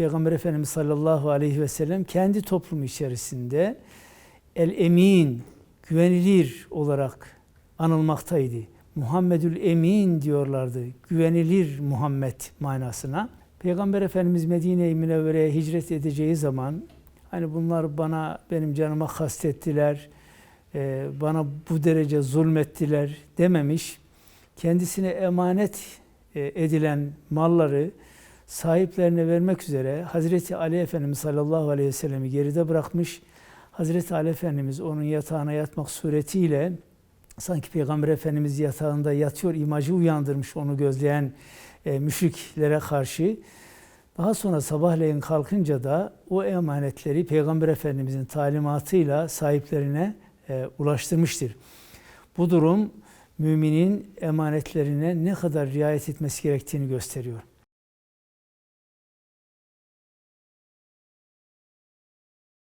Peygamber Efendimiz sallallahu aleyhi ve sellem kendi toplumu içerisinde el emin, güvenilir olarak anılmaktaydı. Muhammedül Emin diyorlardı. Güvenilir Muhammed manasına. Peygamber Efendimiz Medine-i Münevvere'ye hicret edeceği zaman hani bunlar bana benim canıma kastettiler, e, bana bu derece zulmettiler dememiş. Kendisine emanet e, edilen malları sahiplerine vermek üzere Hazreti Ali Efendimiz sallallahu aleyhi ve sellemi geride bırakmış. Hazreti Ali Efendimiz onun yatağına yatmak suretiyle sanki Peygamber Efendimiz yatağında yatıyor imajı uyandırmış onu gözleyen e, müşriklere karşı. Daha sonra sabahleyin kalkınca da o emanetleri Peygamber Efendimizin talimatıyla sahiplerine e, ulaştırmıştır. Bu durum müminin emanetlerine ne kadar riayet etmesi gerektiğini gösteriyor.